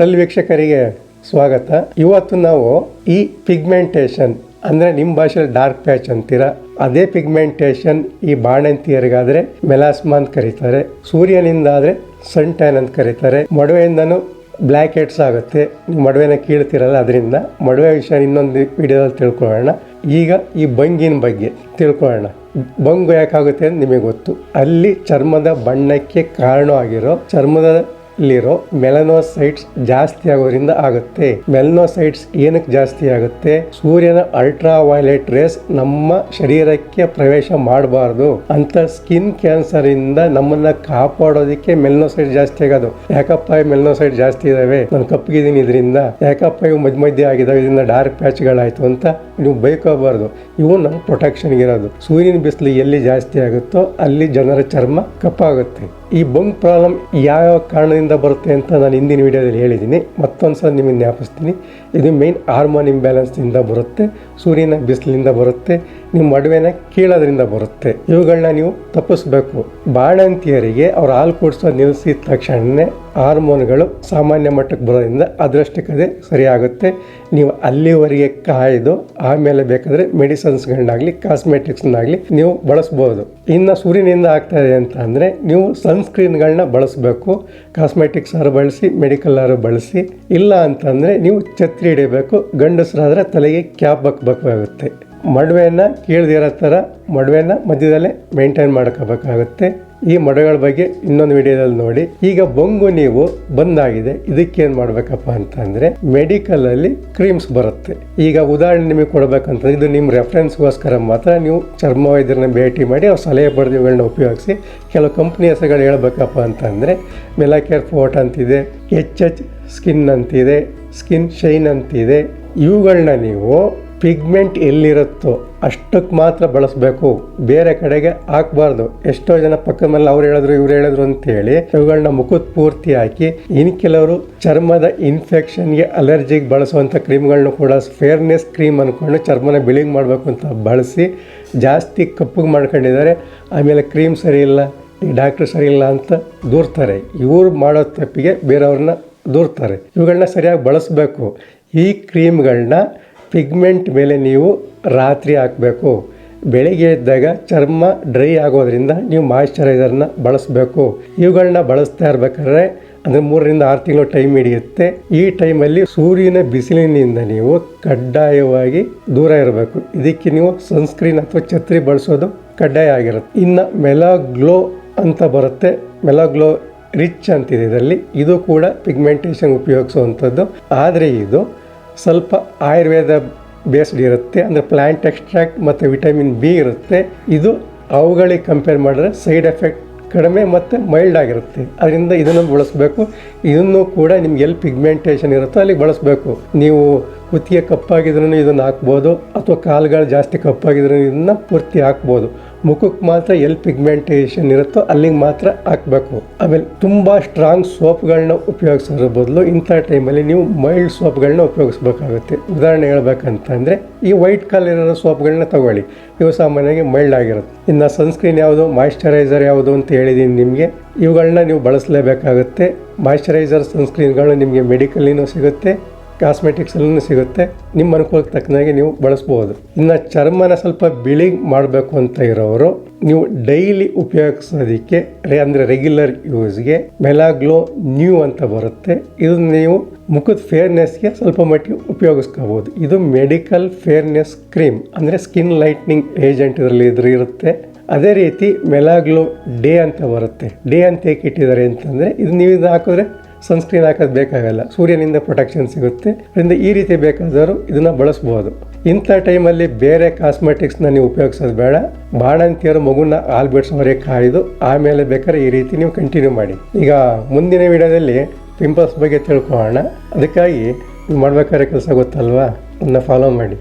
ಟ್ರಲ್ ವೀಕ್ಷಕರಿಗೆ ಸ್ವಾಗತ. ಇವತ್ತು ನಾವು ಈ ಪಿಗ್ಮೆಂಟೇಷನ್, ಅಂದ್ರೆ ನಿಮ್ಮ ಭಾಷೆಯಲ್ಲಿ ಡಾರ್ಕ್ ಪ್ಯಾಚ್ ಅಂತೀರ, ಅದೇ ಪಿಗ್ಮೆಂಟೇಷನ್ ಈ ಬಾಣಂತಿಯರಿಗಾದರೆ ಮೆಲಾಸ್ಮಾ ಅಂತ ಕರೀತಾರೆ, ಸೂರ್ಯನಿಂದ ಆದ್ರೆ ಸನ್ ಟ್ಯಾನ್ ಅಂತ ಕರೀತಾರೆ, ಮೊಡವೆಯಿಂದನೂ ಬ್ಲ್ಯಾಕ್ ಹೆಡ್ಸ್ ಆಗುತ್ತೆ ನೀವು ಮಡುವೆನ ಕೀಳ್ತಿರಲ್ಲ ಅದರಿಂದ. ಮಡುವೆ ವಿಷಯ ಇನ್ನೊಂದು ವಿಡಿಯೋದಲ್ಲಿ ತಿಳ್ಕೊಳ್ಳೋಣ. ಈಗ ಈ ಬಂಗಿನ ಬಗ್ಗೆ ತಿಳ್ಕೊಳ್ಳೋಣ. ಬಂಗು ಯಾಕಾಗುತ್ತೆ ಅಂತ ನಿಮಗೆ ಗೊತ್ತು. ಅಲ್ಲಿ ಚರ್ಮದ ಬಣ್ಣಕ್ಕೆ ಕಾರಣ ಆಗಿರೋ ಚರ್ಮದಲ್ಲಿರೋ ಮೆಲನೋಸೈಟ್ಸ್ ಜಾಸ್ತಿ ಆಗೋದ್ರಿಂದ ಆಗುತ್ತೆ. ಮೆಲನೋಸೈಟ್ಸ್ ಏನಕ್ಕೆ ಜಾಸ್ತಿ ಆಗುತ್ತೆ? ಸೂರ್ಯನ ಅಲ್ಟ್ರಾ ವೈಲೆಟ್ ರೇಸ್ ನಮ್ಮ ಶರೀರಕ್ಕೆ ಪ್ರವೇಶ ಮಾಡಬಾರ್ದು. ಅಂತ ಸ್ಕಿನ್ ಕ್ಯಾನ್ಸರ್ ಇಂದ ನಮ್ಮನ್ನ ಕಾಪಾಡೋದಕ್ಕೆ ಮೆಲನೋಸೈಟ್ ಜಾಸ್ತಿ ಆಗೋದು. ಯಾಕಪ್ಪ ಮೆಲನೋಸೈಟ್ ಜಾಸ್ತಿ ಇದಾವೆ? ನಾನು ಕಪ್ಪಗಿದ್ದೀನಿ ಇದರಿಂದ. ಯಾಕಪ್ಪ ಇವು ಮಧ್ಯ ಮಧ್ಯ ಆಗಿದಾವೆ? ಇದರಿಂದ ಡಾರ್ಕ್ ಪ್ಯಾಚ್ಗಳಾಯ್ತು ಅಂತ ನೀವು ಬೈಕೋಬಾರ್ದು ಇವು ನಮ್ಮ ಪ್ರೊಟೆಕ್ಷನ್ಗೆ ಇರೋದು. ಸೂರ್ಯನ ಬಿಸಿಲು ಎಲ್ಲಿ ಜಾಸ್ತಿ ಆಗುತ್ತೋ ಅಲ್ಲಿ ಜನರ ಚರ್ಮ ಕಪ್ಪಾಗುತ್ತೆ. ಈ ಬಂಕ್ ಪ್ರಾಬ್ಲಮ್ ಯಾವ್ಯಾವ ಕಾರಣದಿಂದ ಬರುತ್ತೆ ಅಂತ ನಾನು ಹಿಂದಿನ ವಿಡಿಯೋದಲ್ಲಿ ಹೇಳಿದ್ದೀನಿ. ಮತ್ತೊಂದು ಸಲ ನಿಮಗೆ ಜ್ಞಾಪಿಸ್ತೀನಿ. ಇದು ಮೇನ್ ಹಾರ್ಮೋನ್ ಇಂಬ್ಯಾಲೆನ್ಸ್ನಿಂದ ಬರುತ್ತೆ. ಸೂರ್ಯನ ಬಿಸಿಲಿಂದ ಬರುತ್ತೆ. ನಿಮ್ಮ ಮಡುವೆನ ಕೀಳೋದ್ರಿಂದ ಬರುತ್ತೆ. ಇವುಗಳನ್ನ ನೀವು ತಪ್ಪಿಸ್ಬೇಕು. ಬಾಣಂತಿಯರಿಗೆ ಅವ್ರು ಹಾಲು ಕುಡಿಸೋ ನಿಲ್ಲಿಸಿದ ತಕ್ಷಣವೇ ಹಾರ್ಮೋನ್ಗಳು ಸಾಮಾನ್ಯ ಮಟ್ಟಕ್ಕೆ ಬರೋದ್ರಿಂದ ಅದರಷ್ಟಕ್ಕದೇ ಸರಿಯಾಗುತ್ತೆ. ನೀವು ಅಲ್ಲಿವರೆಗೆ ಕಾಯ್ದು ಆಮೇಲೆ ಬೇಕಾದರೆ ಮೆಡಿಸನ್ಸ್ಗಳನ್ನಾಗಲಿ, ಕಾಸ್ಮೆಟಿಕ್ಸ್ನಾಗಲಿ ನೀವು ಬಳಸ್ಬೋದು. ಇನ್ನು ಸೂರ್ಯನಿಂದ ಆಗ್ತಾ ಇದೆ ಅಂತ ಅಂದರೆ ನೀವು ಸನ್ಸ್ಕ್ರೀನ್ಗಳನ್ನ ಬಳಸಬೇಕು. ಕಾಸ್ಮೆಟಿಕ್ಸ್ ಆರು ಬಳಸಿ, ಮೆಡಿಕಲ್ ಆರು ಬಳಸಿ, ಇಲ್ಲ ಅಂತಂದರೆ ನೀವು ಛತ್ರಿ ಹಿಡಿಬೇಕು. ಗಂಡಸರಾದರೆ ತಲೆಗೆ ಕ್ಯಾಪ್ ಹಾಕ್ಬೇಕಾಗುತ್ತೆ ಮಡುವೆನ ಕೇಳದಿರೋ ಥರ ಮಡವೆಯನ್ನು ಮಧ್ಯದಲ್ಲೇ ಮೇಂಟೈನ್ ಮಾಡ್ಕೋಬೇಕಾಗುತ್ತೆ. ಈ ಮಡುವೆಗಳ ಬಗ್ಗೆ ಇನ್ನೊಂದು ವಿಡಿಯೋದಲ್ಲಿ ನೋಡಿ. ಈಗ ಬೊಂಗು ನೀವು ಬಂದಾಗಿದೆ. ಇದಕ್ಕೇನು ಮಾಡಬೇಕಪ್ಪ ಅಂತಂದರೆ ಮೆಡಿಕಲಲ್ಲಿ ಕ್ರೀಮ್ಸ್ ಬರುತ್ತೆ. ಈಗ ಉದಾಹರಣೆ ನಿಮಗೆ ಕೊಡಬೇಕಂತಂದ್ರೆ ಇದು ನಿಮ್ಮ ರೆಫರೆನ್ಸ್ಗೋಸ್ಕರ ಮಾತ್ರ ನೀವು ಚರ್ಮ ವೈದ್ಯರನ್ನ ಭೇಟಿ ಮಾಡಿ ಅವ್ರ ಸಲಹೆ ಪಡೆದಿವುಗಳನ್ನ ಉಪಯೋಗಿಸಿ ಕೆಲವು ಕಂಪ್ನಿ ಹೆಸರುಗಳು ಹೇಳ್ಬೇಕಪ್ಪ ಅಂತಂದರೆ ಮೆಲಾಕೇರ್ ಫೋರ್ಟ್ ಅಂತಿದೆ ಎಚ್ ಎಚ್ ಸ್ಕಿನ್ ಅಂತಿದೆ ಸ್ಕಿನ್ ಶೈನ್ ಅಂತಿದೆ. ಇವುಗಳನ್ನ ನೀವು ಪಿಗ್ಮೆಂಟ್ ಎಲ್ಲಿರುತ್ತೋ ಅಷ್ಟಕ್ಕೆ ಮಾತ್ರ ಬಳಸಬೇಕು. ಬೇರೆ ಕಡೆಗೆ ಹಾಕ್ಬಾರ್ದು. ಎಷ್ಟೋ ಜನ ಪಕ್ಕದ ಮೇಲೆ ಅವ್ರು ಹೇಳಿದ್ರು, ಇವ್ರು ಹೇಳಿದ್ರು ಅಂತೇಳಿ ಇವುಗಳನ್ನ ಮುಖದ ಪೂರ್ತಿ ಹಾಕಿ ಇನ್ನು ಕೆಲವರು ಚರ್ಮದ ಇನ್ಫೆಕ್ಷನ್ಗೆ ಅಲರ್ಜಿಗೆ ಬಳಸುವಂಥ ಕ್ರೀಮ್ಗಳನ್ನೂ ಕೂಡ ಫೇರ್ನೆಸ್ ಕ್ರೀಮ್ ಅಂದ್ಕೊಂಡು ಚರ್ಮನ ಬಿಳಿಂಗ್ ಮಾಡಬೇಕು ಅಂತ ಬಳಸಿ ಜಾಸ್ತಿ ಕಪ್ಪಗೆ ಮಾಡ್ಕೊಂಡಿದ್ದಾರೆ. ಆಮೇಲೆ ಕ್ರೀಮ್ ಸರಿ ಇಲ್ಲ, ಈ ಡಾಕ್ಟ್ರ್ ಸರಿ ಇಲ್ಲ ಅಂತ ದೂರ್ತಾರೆ. ಇವರು ಮಾಡೋ ತಪ್ಪಿಗೆ ಬೇರೆಯವ್ರನ್ನ ದೂರ್ತಾರೆ. ಇವುಗಳನ್ನ ಸರಿಯಾಗಿ ಬಳಸಬೇಕು. ಈ ಕ್ರೀಮ್ಗಳನ್ನ ಪಿಗ್ಮೆಂಟ್ ಮೇಲೆ ನೀವು ರಾತ್ರಿ ಹಾಕಬೇಕು. ಬೆಳಿಗ್ಗೆ ಎದ್ದಾಗ ಚರ್ಮ ಡ್ರೈ ಆಗೋದ್ರಿಂದ ನೀವು ಮಾಯಿಶ್ಚರೈಸರ್ನ ಬಳಸಬೇಕು. ಇವುಗಳನ್ನ ಬಳಸ್ತಾ ಇರ್ಬೇಕಾದ್ರೆ ಅಂದರೆ ಮೂರರಿಂದ ಆರು ತಿಂಗಳು ಟೈಮ್ ಹಿಡಿಯುತ್ತೆ. ಈ ಟೈಮಲ್ಲಿ ಸೂರ್ಯನ ಬಿಸಿಲಿನಿಂದ ನೀವು ಕಡ್ಡಾಯವಾಗಿ ದೂರ ಇರಬೇಕು. ಇದಕ್ಕೆ ನೀವು ಸನ್ಸ್ಕ್ರೀನ್ ಅಥವಾ ಛತ್ರಿ ಬಳಸೋದು ಕಡ್ಡಾಯ ಆಗಿರುತ್ತೆ. ಇನ್ನು ಮೆಲಾಗ್ಲೋ ಅಂತ ಬರುತ್ತೆ. ಮೆಲಾಗ್ಲೋ ರಿಚ್ ಅಂತಿದೆ ಇದರಲ್ಲಿ. ಇದು ಕೂಡ ಪಿಗ್ಮೆಂಟೇಷನ್ ಉಪಯೋಗಿಸುವಂಥದ್ದು. ಆದರೆ ಇದು ಸ್ವಲ್ಪ ಆಯುರ್ವೇದ ಬೇಸ್ಡ್ ಇರುತ್ತೆ, ಅಂದರೆ ಪ್ಲ್ಯಾಂಟ್ ಎಕ್ಸ್ಟ್ರಾಕ್ಟ್ ಮತ್ತು ವಿಟಮಿನ್ ಬಿ ಇರುತ್ತೆ. ಇದು ಅವುಗಳಿಗೆ ಕಂಪೇರ್ ಮಾಡಿದ್ರೆ ಸೈಡ್ ಎಫೆಕ್ಟ್ ಕಡಿಮೆ ಮತ್ತು ಮೈಲ್ಡ್ ಆಗಿರುತ್ತೆ. ಅದರಿಂದ ಇದನ್ನು ಬಳಸಬೇಕು. ಇದನ್ನು ಕೂಡ ನಿಮ್ಗೆ ಎಲ್ಲಿ ಪಿಗ್ಮೆಂಟೇಷನ್ ಇರುತ್ತೋ ಅಲ್ಲಿಗೆ ಬಳಸಬೇಕು. ನೀವು ಕುತ್ತಿಗೆ ಕಪ್ಪಾಗಿದ್ರೂ ಇದನ್ನು ಹಾಕ್ಬೋದು, ಅಥವಾ ಕಾಲುಗಳು ಜಾಸ್ತಿ ಕಪ್ಪಾಗಿದ್ರೂ ಇದನ್ನು ಪೂರ್ತಿ ಹಾಕ್ಬೋದು. ಮುಖಕ್ಕೆ ಮಾತ್ರ ಎಲ್ಲಿ ಪಿಗ್ಮೆಂಟೇಷನ್ ಇರುತ್ತೋ ಅಲ್ಲಿಗೆ ಮಾತ್ರ ಹಾಕಬೇಕು. ಆಮೇಲೆ ತುಂಬ ಸ್ಟ್ರಾಂಗ್ ಸೋಪ್ಗಳನ್ನ ಉಪಯೋಗಿಸೋದ್ರ ಬದಲು ಇಂಥ ಟೈಮಲ್ಲಿ ನೀವು ಮೈಲ್ಡ್ ಸೋಪ್ಗಳನ್ನ ಉಪಯೋಗಿಸ್ಬೇಕಾಗುತ್ತೆ. ಉದಾಹರಣೆ ಹೇಳ್ಬೇಕಂತಂದರೆ ಈ ವೈಟ್ ಕಲರ್ ಇರೋ ಸೋಪ್ಗಳನ್ನ ತಗೊಳ್ಳಿ. ಇವು ಸಾಮಾನ್ಯವಾಗಿ ಮೈಲ್ಡ್ ಆಗಿರುತ್ತೆ. ಇನ್ನು ಸನ್ಸ್ಕ್ರೀನ್ ಯಾವುದು ಮಾಯಿಶ್ಚರೈಸರ್ ಯಾವುದು ಅಂತ ಹೇಳಿದ್ದೀನಿ ನಿಮಗೆ. ಇವುಗಳನ್ನ ನೀವು ಬಳಸಲೇಬೇಕಾಗುತ್ತೆ. ಮಾಯಿಶ್ಚರೈಸರ್ ಸನ್ಸ್ಕ್ರೀನ್ಗಳು ನಿಮಗೆ ಮೆಡಿಕಲಿನೂ ಸಿಗುತ್ತೆ. ಕಾಸ್ಮೆಟಿಕ್ಸಲ್ಲೂ ಸಿಗುತ್ತೆ. ನಿಮ್ಮ ಅನುಕೂಲಕ್ಕೆ ತಕ್ಕನಾಗಿ ನೀವು ಬಳಸ್ಬೋದು. ಇನ್ನು ಚರ್ಮನ ಸ್ವಲ್ಪ ಬಿಳಿ ಮಾಡಬೇಕು ಅಂತ ಇರೋರು, ನೀವು ಡೈಲಿ ಉಪಯೋಗಿಸೋದಕ್ಕೆ ಅಂದರೆ ರೆಗ್ಯುಲರ್ ಯೂಸ್ಗೆ ಮೆಲಾಗ್ಲೋ ನ್ಯೂ ಅಂತ ಬರುತ್ತೆ. ಇದು ನೀವು ಮುಖದ ಫೇರ್ನೆಸ್ಗೆ ಸ್ವಲ್ಪ ಮಟ್ಟಿಗೆ ಉಪಯೋಗಿಸ್ಕೋಬೋದು. ಇದು ಮೆಡಿಕಲ್ ಫೇರ್ನೆಸ್ ಕ್ರೀಮ್ ಅಂದರೆ ಸ್ಕಿನ್ ಲೈಟ್ನಿಂಗ್ ಏಜೆಂಟ್ ಇದರಲ್ಲಿ ಇದ್ರ ಇರುತ್ತೆ. ಅದೇ ರೀತಿ ಮೆಲಾಗ್ಲೋ ಡೇ ಅಂತ ಬರುತ್ತೆ. ಡೇ ಅಂತ ಏಕೆ ಇಟ್ಟಿದ್ದಾರೆ ಅಂತಂದರೆ, ಇದು ನೀವು ಇದು ಹಾಕಿದ್ರೆ ಸನ್ಸ್ಕ್ರೀನ್ ಹಾಕೋದು ಬೇಕಾಗಲ್ಲ. ಸೂರ್ಯನಿಂದ ಪ್ರೊಟೆಕ್ಷನ್ ಸಿಗುತ್ತೆ. ಅದರಿಂದ ಈ ರೀತಿ ಬೇಕಾದವರು ಇದನ್ನು ಬಳಸ್ಬೋದು. ಇಂಥ ಟೈಮಲ್ಲಿ ಬೇರೆ ಕಾಸ್ಮೆಟಿಕ್ಸ್ನ ನೀವು ಉಪಯೋಗಿಸೋದು ಬೇಡ. ಬಾಣಂತಿಯರು ಮಗುನ ಹಾಲು ಬಿಡಿಸೋವರೆಗೆ ಕಾಯ್ದು ಆಮೇಲೆ ಬೇಕಾದ್ರೆ ಈ ರೀತಿ ನೀವು ಕಂಟಿನ್ಯೂ ಮಾಡಿ. ಈಗ ಮುಂದಿನ ವಿಡಿಯೋದಲ್ಲಿ ಪಿಂಪಲ್ಸ್ ಬಗ್ಗೆ ತಿಳ್ಕೊಳ್ಳೋಣ. ಅದಕ್ಕಾಗಿ ಮಾಡ್ಬೇಕಾದ್ರೆ ಕೆಲಸ ಗೊತ್ತಲ್ವಾ? ಅದನ್ನ ಫಾಲೋ ಮಾಡಿ.